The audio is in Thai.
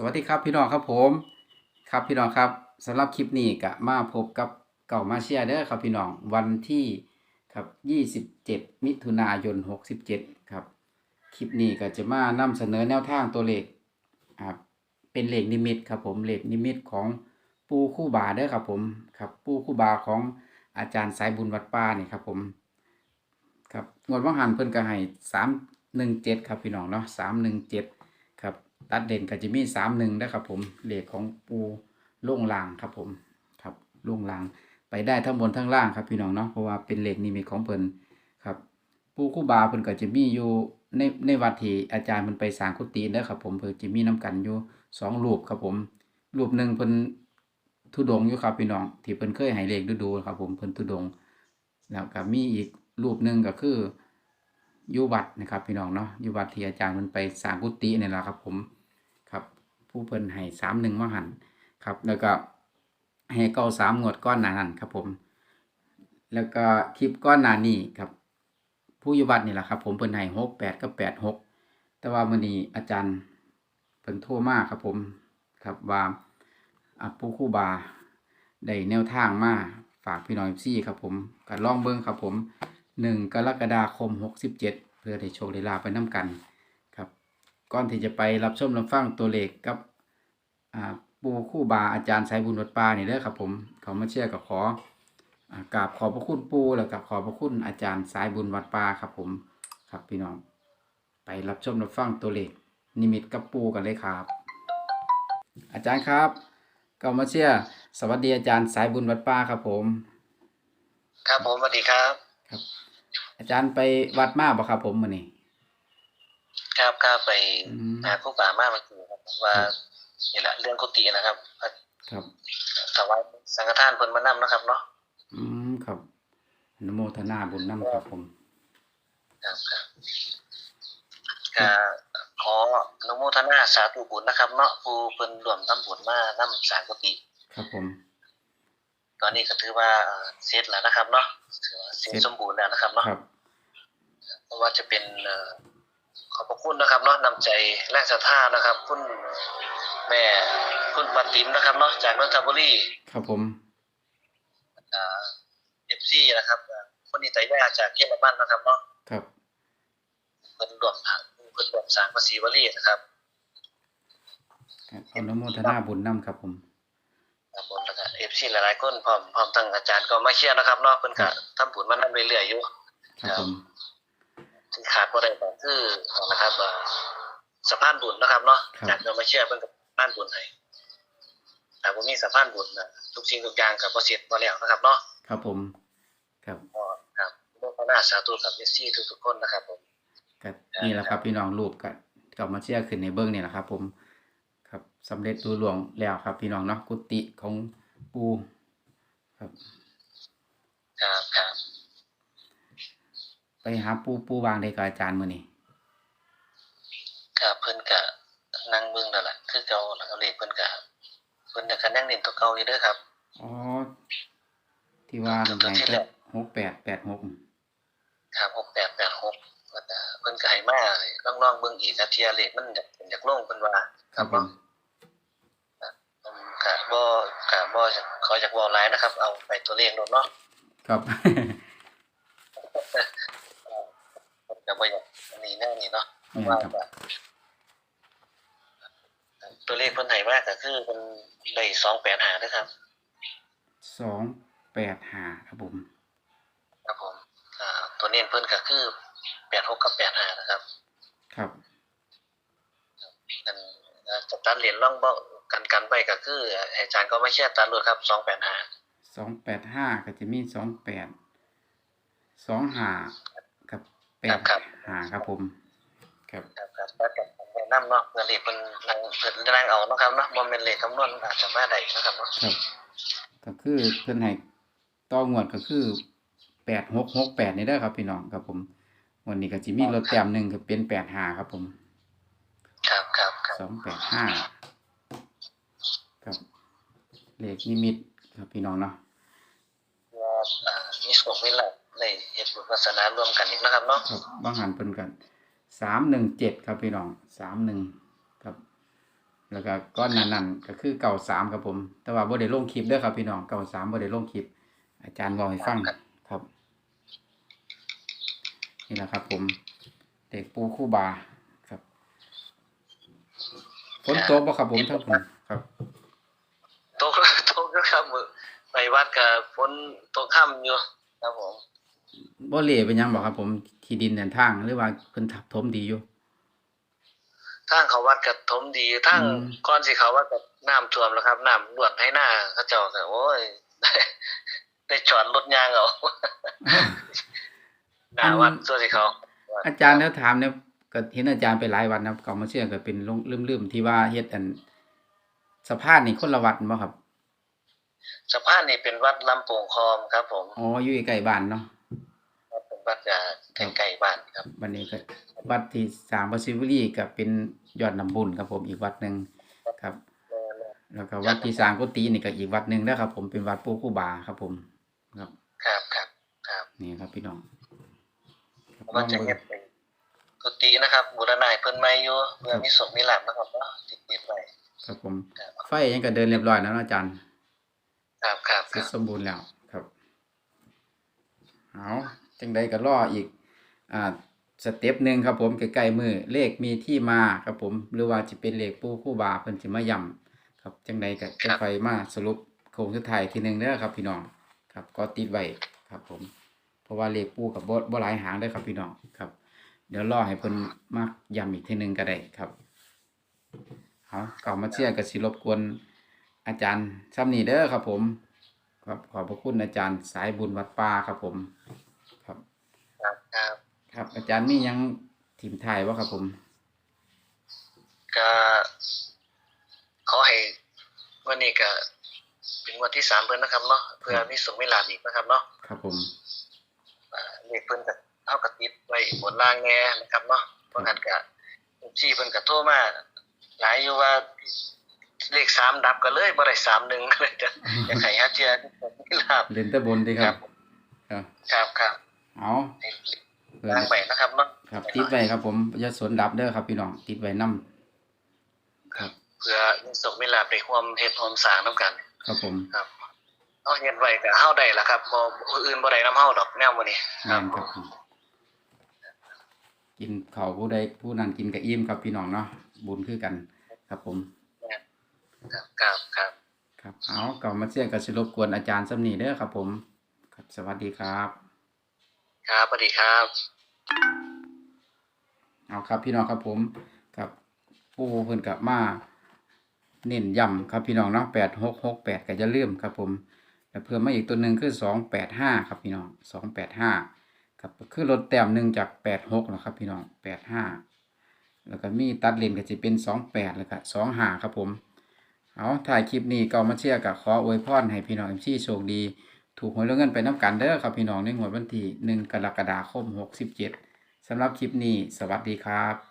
สวัสดีครับพี่น้องครับผมครับพี่น้องครับสำหรับคลิปนี้ก็มาพบกับเก่ามาเชียเด้อครับพี่น้องวันที่ครับ 27 มิถุนายน 67 ครับคลิปนี้ก็จะมานำเสนอแนวทางตัวเลขอ่าเป็นเลขนิมิตครับผมเลขนิมิตของปูคู่บาเด้อครับผมครับปูคู่บาของอาจารย์สายบุญวัดป่านี่ครับผมครับงวดว่างหันเพิ่นก็ให้สามหนึ่งเจ็ดครับพี่น้องเนาะสามหนึ่งเจ็ด ตัดเด่นก็จะมีสามหนึ่งนะครับผมเลขของปูล่งลางครับผมครับล่งลาง ไปได้ทั้งบนทั้งล่างครับพี่น้องเนาะเพราะว่าเป็นเลขนิมิตของเพิ่นครับปูคู่บาเพิ่นก็จะมีอยู่ในในวัดที่อาจารย์เพิ่นไปสางกุฏิเด้อครับผมเพิ่นจะมีน้กันอยู่สองรูปครับผมรูปหนึ่งเพิ่นทุดงอยู่ครับพี่น้องที่เพิ่นเคยให้เลขดูๆครับผมเพิ่นทุดง แล้วก็มีอีกรูปหนึ่งก็คือยู่วัดนะครับพี่น้องเนาะยู่วัดที่อาจารย์มันไปสางกุฏินี่แหละครับผม ผู้เพิ่นให้สามหนึ่งมาหันครับ แล้วก็ให้เก้าสามงวดก้อนหนานั้นครับผม แล้วก็คลิปก้อนหนานี้ครับ ผู้อยู่วัดนี่แหละครับ ผมเพิ่นให้หกแปดกับแปดหกแต่ว่ามื้อนี้อาจารย์เพิ่นโทรมาครับผมครับว่าอะผู้คู่บาได้แนวทางมาฝากพี่น้องซี่ครับผมก็ลองเบิ้งครับผมหนึ่งกรกฎาคมหกสิบเจ็ดเพื่อได้โชคได้ลาไปน้กัน ก่อนที่จะไปรับชมรับฟังตัวเลขกับอ่าปูคู่บาอาจารย์สายบุญวัดป่านี่เด้อครับผมเขามาเชื่อกับขออ่ากราบขอบพระคุณปูแล้วกับขอบพระคุณอาจารย์สายบุญวัดป่าครับผมครับพี่น้อง ไปรับชมรับฟังตัวเลขนิมิตกับปูกันเลยครับ อาจารย์ครับก็มาเชื่อสวัสดีอาจารย์สายบุญวัดป่าครับผม ครับผมสวัสดีครับ ครับ อาจารย์ไปวัดมาบ่ครับผมมื้อนี้ ครับก็ไปอืมหาผู้ป่ามาเมื่อกี้ครับว่าครับนี่แหละเรื่องกุฏินะครับ ครับถวายสังฆทานเพิ่นมานำนะครับ เนาะอืมครับอนุโมทนาบุญนํครับผมครับครับก็ขออนุโมทนาสาธุบุญนะครับ เนาะผู้เพิ่นร่วมทำบุญมานำสร้างกุฏิครับผม ตอนนี้ก็ถือว่าเอ่อเสร็จแล้วนะครับ เนาะถือว่าเสร็จเสร็จสมบูรณ์แล้วนะครับ เนาะครับเพราะว่าจะเป็นเอ่อ ขอบพระคุณนะครับเนาะนำใจแรงศรัทธานะครับ คุณแม่คุณปันติมนะครับเนาะจากนนทบุรีครับผมเอฟซีนะครับเอ่อคนนี้ใจแย่จากเยอรมันนะครับเนาะครับเพิ่นรวมทางเพิ่นรวมสร้างภาษีวลีนะครับครับอนุโมทนาบุญนํครับผมครับผมแล้วก็เอฟซีหลายๆคนพร้อมพร้อมทั้งอาจารย์ก็มาเชียร์นะครับเนาะเพิ่นก็ทำบุญมานำเรื่อยๆอยู่ครับผม ที่ขาดบ่ได้ก็คือนะครับเอ่อสะพานบุญนะครับเนาะจากก็มาเชียร์เพิ่นก็สะพานบุญให้แต่บ่มีสะพานบุญน่ะทุกสิ่งทุกอย่างก็บ่เสร็จบ่แล้วนะครับเนาะครับผม ครับก็ครับโมทนาสาธุกับเอฟซีทุกๆคนนะครับผมก็นี่แหละครับพี่น้องรูปก็ก็มาเชื่อขึ้นในเบิ้งนี่แหละครับ ผมครับสำเร็จรูล่วงแล้วครับ พี่น้องเนาะกุฏิของปูครับครับครับ ไปหาปูปูวางได้กับอาจารย์มื้อนี้ครับเพิ่นก็นั่งเบิ่งแล้วล่ะคือเก่าแล้วก็เลขเพิ่นก็เพิ่นก็ยังเน้นตัวเก่าอยู่เด้อครับอ๋อที่ว่าครับไหนที่แรก็กหกแปดแปดหกครับ6886เพิ่นก็เพิ่นก็ให้มาลองๆเบิ่งอีกครับเที่ยเลขมันอยากเป็นอยากลงเพิ่นว่าครับผมอืมก็บ่ก็บ่ขออยากเว้าหลายนะครับ เอาไปตัวเลขโลดเนาะครับ เพิ่นก็บ่อยากอันนี้แน่นี่เนาะนี่ว่าครับก็ตัวเลขเพิ่นให้มาก็คือเพิ่นได้285นะครับสองแปดห้าครับผมครับผมอ่าตัวเน้นเพิ่นก็คือแปดหกกับแปดห้านะครับ ครับอันอ่าจะตัดเหรียญล่องเบ้ากันกันไปก็คืออาจารย์ก็ไม่เชื่อตัดเลยครับสองแปดห้าสองแปดห้าก็จะมีสองแปดสองห้า กับแปดห้าครับผม ครับครับครับตัดกันแนะนำเนาะเงินเหรียญเพิ่นนั่งเพิ่นนั่งเอาเนาะครับเนาะบ่แม่นเลขคำนวณอาจจะมาได้นะครับเนาะครับ ก็คือเพิ่นให้ต่องวดก็คือแปดหกหกแปดนี่ได้อครับพี่น้องครับผมวันนี้ก็จะมีลดแต้มหนึ่งก็เป็นแปดห้าครับผมครับครับครับสองแปดห้าครับเลขนิมิตครับพี่น้องเนาะว่าอ่ามีสุขมีลาภได้เฮ็ด บุญวาสนารวมกันอีกนะครับเนาะครับบางหันเพิ่นกันสามหนึ่งเจ็ดครับพี่น้องสามหนึ่งครับ แล้วก็ก้อนนั้นนั่นก็คือเก่าสามครับผม แต่ว่าบ่ได้ลงคลิปเด้อครับพี่น้องเก่าสามบ่ได้ลงคลิป อาจารย์บอกให้ฟังครับ นี่แหละครับ ผม เด็กปูคู่บาครับฝนตกบ่ครับผมทั้งผมครับตกตกก็ครับมือไปวัดกับฝนตกค่ำอยู่ครับผม บ่เละเป็นหยังบ่ครับ ผมที่ดินเดินทางหรือว่าเพิ่นทับถมดีอยู่ทางเขาวัดกับถมดีทางอืมก่อนสิเขาวัดกับน้ำท่วมแล้วครับน้ำลวดให้หน้าเขาเจ้าก็โอ้ยได้จอดรถยางเอาหน้าวัดส่วนสิเขา อาจารย์แล้วถามเนี่ยก็เห็นอาจารย์ไปหลายวันนะเก่ามาเชื่อก็เป็นลงลืมๆที่ว่าเฮ็ดอันสะพานนี่คนละวัดบ่ครับ สะพานนี่เป็นวัดลำโป่งคอมครับ ผมอ๋ออยู่ใกล้ๆบ้านเนาะเป็นวัดจะใกล้ๆบ้านครับบัดนี้ก็วัดที่สามวัดศิวลีก็เป็นยอดน้ำบุญครับผมอีกวัดหนึงครับ แล้วก็วัดที่สามกุฏินี่ก็อีกวัดหนึงแล้วครับ ผมเป็นวัดปู่ครูบาครับ ผมครับครับครับครับนี่ครับพี่น้องครับก็จะลองเฮ็เบิ่ดงเป็นกุฏินะครับบูรณะให้เพิ่นใหม่อยู่เพื่อมีสมมีหลับนะครับเนาะติดๆไว้ครับผมครับไฟยังก็เดินเรียบร้อยแล้วเนาะอาจารย์ ครับครับเสคร็รัจบสมบูรณ์แล้วครับเอาจังใดก็รออีกอ่าสเต็ปหนึ่งครับผมใกล้ๆมือเลขมีที่มาครับผม หรือว่าจะเป็นเลขปูคู่บาเพิ่นสิมาย่ำครับจังใดก็จะไฟมาสรุปโครงสุดท้ายทีหนึงเด้อครับ พี่น้องครับ ก็ติดไว้ครับ ผม เพราะว่าเลขปูกับบ่บ่หลายหางเด้อครับพี่น้องครับ เดี๋ยวรอให้เพิ่นมาย้ำอีกทีหนึงก็ได้ครับเอาเก่ามาเชียร์ก็สิรบกวน อาจารย์ซ้ำนี้เด้อครับผมครับขอบพระคุณอาจารย์สายบุญวัดป่าครับผม ครับ ครับครับครับอาจารย์มีหยังทีมไทายวะครับผม ก็ขอให้วันนี้ก็เป็นวันที่สามเพิ่นนะครับเนาะเพื่อมีสมมีหลาบอีกนะครับเนาะครับผมอ่าเลขเพิ่นก็เท่ากับติดไว้บนล่างแง่นะครับเนาะเพราะงั้นก็ชี้เพิ่นก็โทรมาหลายอยู่ว่า เลขสามดับก็เลยบ่ได้สามหนึ่งเลยจะอยากให้ฮะเทียมีลาบเล่นแตะบนดีครับ ครับ ครับครับเอาให้เพื่อนล้างไปนะครับเนาะครับ ติดไว้ครับ ผมอย่าสนดับเด้อครับ พี่น้องติดไว้นํครับ เพื่อมีสมมีลาบไปร่วมเฮ็ดร่วมสร้างนํกัน ครับผมครับเอาเฮ็ดไว้ก็เฮาได้ล่ะครับบ่ผู้อื่นบ่ได้นํเฮาดอกแนวมื้อนี้คแม่รับนครับผมกินข้าวผู้ใดผู้นั้นกินกับอิ่มครับพี่น้องเนาะบุญคือกัน ครับผม ครับครับครับ ครับเอาเก่ามาเชียร์กับสิรบกวนอาจารย์สำนีเด้อครับ ผมครับสวัสดีครับ ครับสวัสดีครับ เอาครับพี่น้องครับผมกับผู้เพิ่นกับมาเน้นย้ำครับพี่น้องเนาะแปดหกหกแปดก็จะเลื่อมครับผมแล้วเพิ่มมาอีกตัวหนึ่งคือสองแปดห้าครับพี่น้องสองแปดห้าครับคือลดแต้มหนึ่งจากแปดหกนะครับพี่น้องแปดห้าแล้วก็มีตัดเลนก็จะเป็นสองแปดแล้วก็สองห้าครับผม เอาถ่ายคลิปนี้ก็มาเชียร์กับขออวยพรให้พี่น้องเอ็มซีโชคดี ถูกหวยแล้วเงินไปน้ำกันเด้อครับพี่น้องในงวดวันที่หนึ่งกรกฎาคมหกสิบเจ็ดสำหรับคลิปนี้ สวัสดีครับ